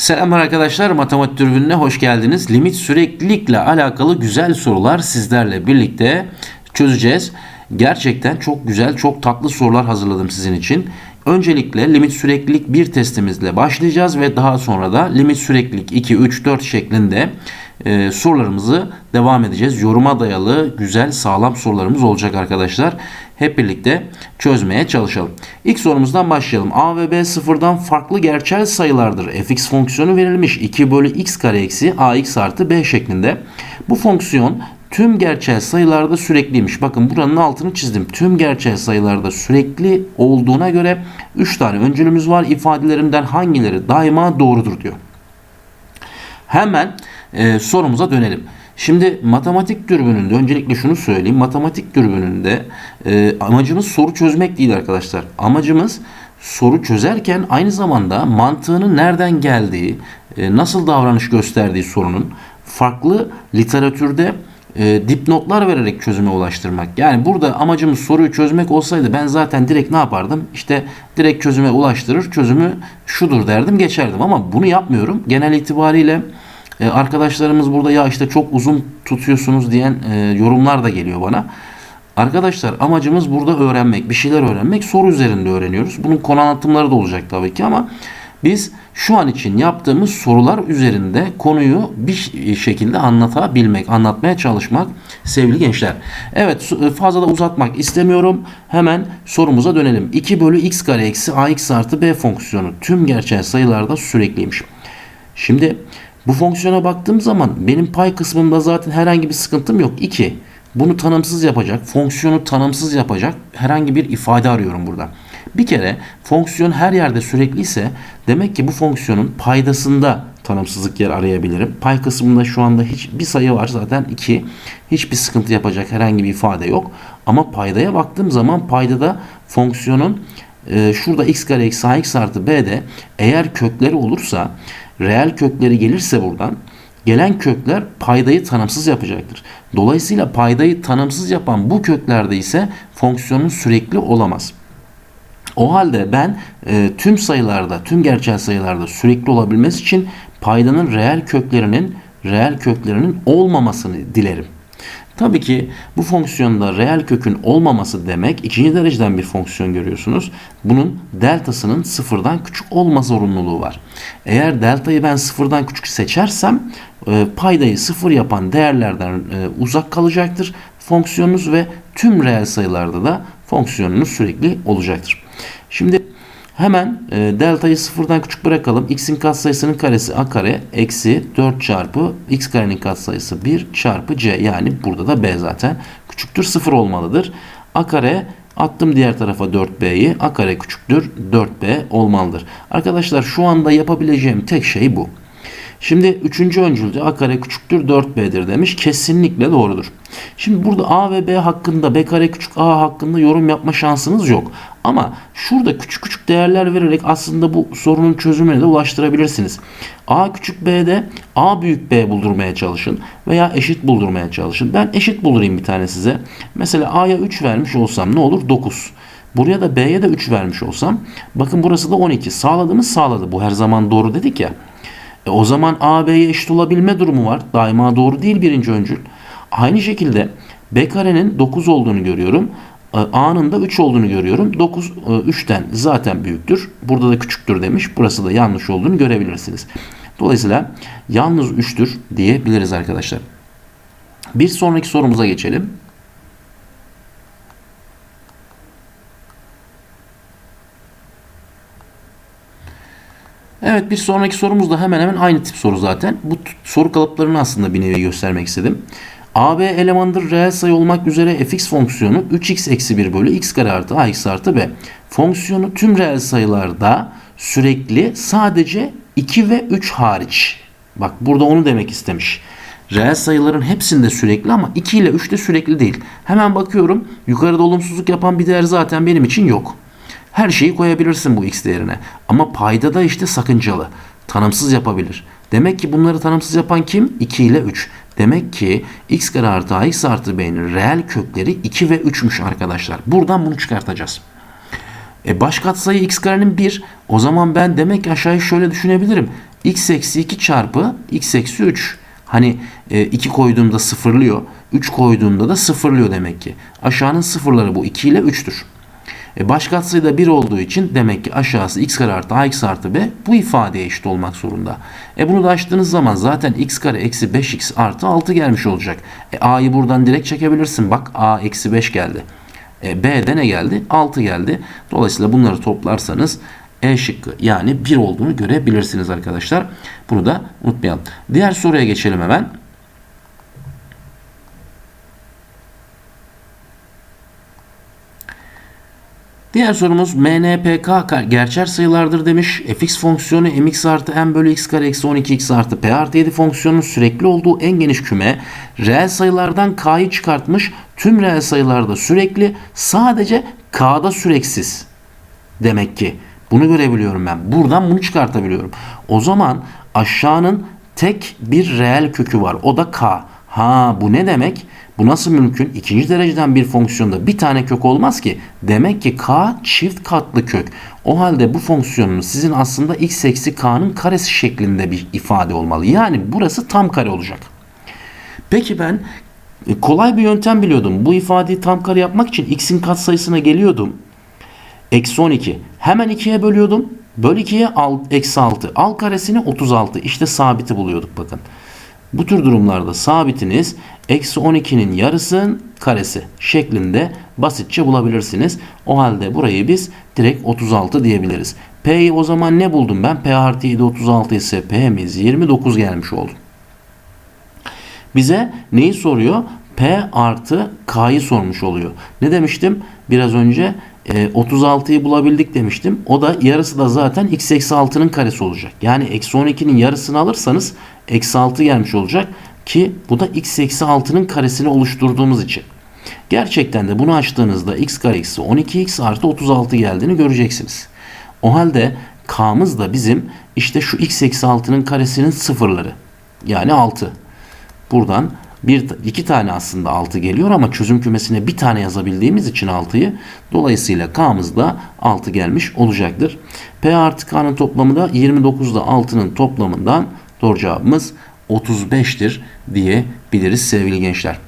Selamlar arkadaşlar, Matematik Dürbünü'ne hoş geldiniz. Limit süreklilikle alakalı güzel sorular sizlerle birlikte çözeceğiz. Gerçekten çok güzel, çok tatlı sorular hazırladım sizin için. Öncelikle limit süreklilik 1 testimizle başlayacağız ve daha sonra da limit süreklilik 2, 3, 4 şeklinde e, sorularımızı devam edeceğiz. Yoruma dayalı güzel sağlam sorularımız olacak arkadaşlar. Hep birlikte çözmeye çalışalım. İlk sorumuzdan başlayalım. A ve B sıfırdan farklı gerçel sayılardır. fx fonksiyonu verilmiş. 2 bölü x kare eksi ax artı b şeklinde. Bu fonksiyon tüm gerçel sayılarda sürekliymiş. Bakın buranın altını çizdim. Tüm gerçel sayılarda sürekli olduğuna göre 3 tane öncülümüz var. İfadelerimden hangileri daima doğrudur diyor. Hemen e, sorumuza dönelim. Şimdi matematik dürbününde öncelikle şunu söyleyeyim. Matematik dürbününde e, amacımız soru çözmek değil arkadaşlar. Amacımız soru çözerken aynı zamanda mantığının nereden geldiği, e, nasıl davranış gösterdiği sorunun farklı literatürde e, dipnotlar vererek çözüme ulaştırmak. Yani burada amacımız soruyu çözmek olsaydı ben zaten direkt ne yapardım? İşte direkt çözüme ulaştırır, çözümü şudur derdim, geçerdim. Ama bunu yapmıyorum. Genel itibariyle e, arkadaşlarımız burada ya işte çok uzun tutuyorsunuz diyen e, yorumlar da geliyor bana. Arkadaşlar amacımız burada öğrenmek, bir şeyler öğrenmek. Soru üzerinde öğreniyoruz. Bunun konu anlatımları da olacak tabii ki ama biz şu an için yaptığımız sorular üzerinde konuyu bir şekilde anlatabilmek, anlatmaya çalışmak sevgili gençler. Evet fazla da uzatmak istemiyorum. Hemen sorumuza dönelim. 2 bölü x kare eksi ax artı b fonksiyonu tüm gerçel sayılarda sürekliymiş. Şimdi bu fonksiyona baktığım zaman benim pay kısmımda zaten herhangi bir sıkıntım yok. 2. Bunu tanımsız yapacak, fonksiyonu tanımsız yapacak herhangi bir ifade arıyorum burada. Bir kere fonksiyon her yerde sürekli ise demek ki bu fonksiyonun paydasında tanımsızlık yer arayabilirim. Pay kısmında şu anda hiç bir sayı var zaten 2. Hiçbir sıkıntı yapacak herhangi bir ifade yok. Ama paydaya baktığım zaman paydada fonksiyonun e, şurada x kare eksi ax artı b'de eğer kökleri olursa reel kökleri gelirse buradan gelen kökler paydayı tanımsız yapacaktır. Dolayısıyla paydayı tanımsız yapan bu köklerde ise fonksiyonun sürekli olamaz. O halde ben e, tüm sayılarda, tüm gerçel sayılarda sürekli olabilmesi için paydanın reel köklerinin reel köklerinin olmamasını dilerim. Tabii ki bu fonksiyonda reel kökün olmaması demek ikinci dereceden bir fonksiyon görüyorsunuz. Bunun deltasının sıfırdan küçük olma zorunluluğu var. Eğer deltayı ben sıfırdan küçük seçersem e, paydayı sıfır yapan değerlerden e, uzak kalacaktır fonksiyonunuz ve tüm reel sayılarda da fonksiyonunuz sürekli olacaktır. Şimdi hemen e, deltayı sıfırdan küçük bırakalım. x'in katsayısının karesi a kare eksi 4 çarpı x karenin katsayısı 1 çarpı c yani burada da b zaten küçüktür 0 olmalıdır. a kare attım diğer tarafa 4b'yi a kare küçüktür 4b olmalıdır. Arkadaşlar şu anda yapabileceğim tek şey bu. Şimdi üçüncü öncülde a kare küçüktür 4b'dir demiş. Kesinlikle doğrudur. Şimdi burada a ve b hakkında b kare küçük a hakkında yorum yapma şansınız yok. Ama şurada küçük küçük değerler vererek aslında bu sorunun çözümüne de ulaştırabilirsiniz. a küçük b'de a büyük b buldurmaya çalışın veya eşit buldurmaya çalışın. Ben eşit buldurayım bir tane size. Mesela a'ya 3 vermiş olsam ne olur? 9. Buraya da b'ye de 3 vermiş olsam bakın burası da 12. Sağladığımız sağladı. Bu her zaman doğru dedik ya. E o zaman A, B'ye eşit olabilme durumu var. Daima doğru değil birinci öncül. Aynı şekilde B karenin 9 olduğunu görüyorum. E, A'nın da 3 olduğunu görüyorum. 9 3'ten e, zaten büyüktür. Burada da küçüktür demiş. Burası da yanlış olduğunu görebilirsiniz. Dolayısıyla yalnız 3'tür diyebiliriz arkadaşlar. Bir sonraki sorumuza geçelim. Evet bir sonraki sorumuz da hemen hemen aynı tip soru zaten. Bu soru kalıplarını aslında bir nevi göstermek istedim. AB elemandır reel sayı olmak üzere fx fonksiyonu 3x eksi 1 bölü x kare artı ax artı b. Fonksiyonu tüm reel sayılarda sürekli sadece 2 ve 3 hariç. Bak burada onu demek istemiş. Reel sayıların hepsinde sürekli ama 2 ile 3 de sürekli değil. Hemen bakıyorum yukarıda olumsuzluk yapan bir değer zaten benim için yok. Her şeyi koyabilirsin bu x değerine. Ama payda da işte sakıncalı. Tanımsız yapabilir. Demek ki bunları tanımsız yapan kim? 2 ile 3. Demek ki x kare artı ax artı b'nin reel kökleri 2 ve 3'müş arkadaşlar. Buradan bunu çıkartacağız. E baş katsayı x karenin 1. O zaman ben demek ki aşağıya şöyle düşünebilirim. x eksi 2 çarpı x eksi 3. Hani 2 koyduğumda sıfırlıyor. 3 koyduğumda da sıfırlıyor demek ki. Aşağının sıfırları bu 2 ile 3'tür. E baş katsayı da 1 olduğu için demek ki aşağısı x kare artı ax artı b bu ifadeye eşit olmak zorunda. E bunu da açtığınız zaman zaten x kare eksi 5x artı 6 gelmiş olacak. E a'yı buradan direkt çekebilirsin. Bak a eksi 5 geldi. E, b'de ne geldi? 6 geldi. Dolayısıyla bunları toplarsanız e şıkkı yani 1 olduğunu görebilirsiniz arkadaşlar. Bunu da unutmayalım. Diğer soruya geçelim hemen. Diğer sorumuz MNPK gerçel sayılardır demiş. fx fonksiyonu mx artı m bölü x kare eksi 12x artı p artı 7 fonksiyonunun sürekli olduğu en geniş küme reel sayılardan k'yı çıkartmış. Tüm reel sayılarda sürekli sadece k'da süreksiz. Demek ki bunu görebiliyorum ben. Buradan bunu çıkartabiliyorum. O zaman aşağının tek bir reel kökü var. O da k. Ha bu ne demek? Bu nasıl mümkün? İkinci dereceden bir fonksiyonda bir tane kök olmaz ki. Demek ki k çift katlı kök. O halde bu fonksiyonun sizin aslında x eksi k'nın karesi şeklinde bir ifade olmalı. Yani burası tam kare olacak. Peki ben e, kolay bir yöntem biliyordum. Bu ifadeyi tam kare yapmak için x'in katsayısına geliyordum. Eksi 12. Hemen 2'ye bölüyordum. Böl 2'ye eksi 6. Al karesini 36. İşte sabiti buluyorduk bakın. Bu tür durumlarda sabitiniz eksi 12'nin yarısının karesi şeklinde basitçe bulabilirsiniz. O halde burayı biz direkt 36 diyebiliriz. P'yi o zaman ne buldum ben? P artı 7 36 ise P'miz 29 gelmiş oldu. Bize neyi soruyor? P artı K'yı sormuş oluyor. Ne demiştim? Biraz önce e, 36'yı bulabildik demiştim. O da yarısı da zaten x eksi 6'nın karesi olacak. Yani eksi 12'nin yarısını alırsanız eksi 6 gelmiş olacak. Ki bu da x eksi 6'nın karesini oluşturduğumuz için. Gerçekten de bunu açtığınızda x kare eksi 12x artı 36 geldiğini göreceksiniz. O halde k'mız da bizim işte şu x eksi 6'nın karesinin sıfırları. Yani 6. Buradan bir, iki tane aslında 6 geliyor ama çözüm kümesine bir tane yazabildiğimiz için 6'yı dolayısıyla k'mız da 6 gelmiş olacaktır. P artı k'nın toplamı da 29 ile 6'nın toplamından doğru cevabımız 35'tir diyebiliriz sevgili gençler.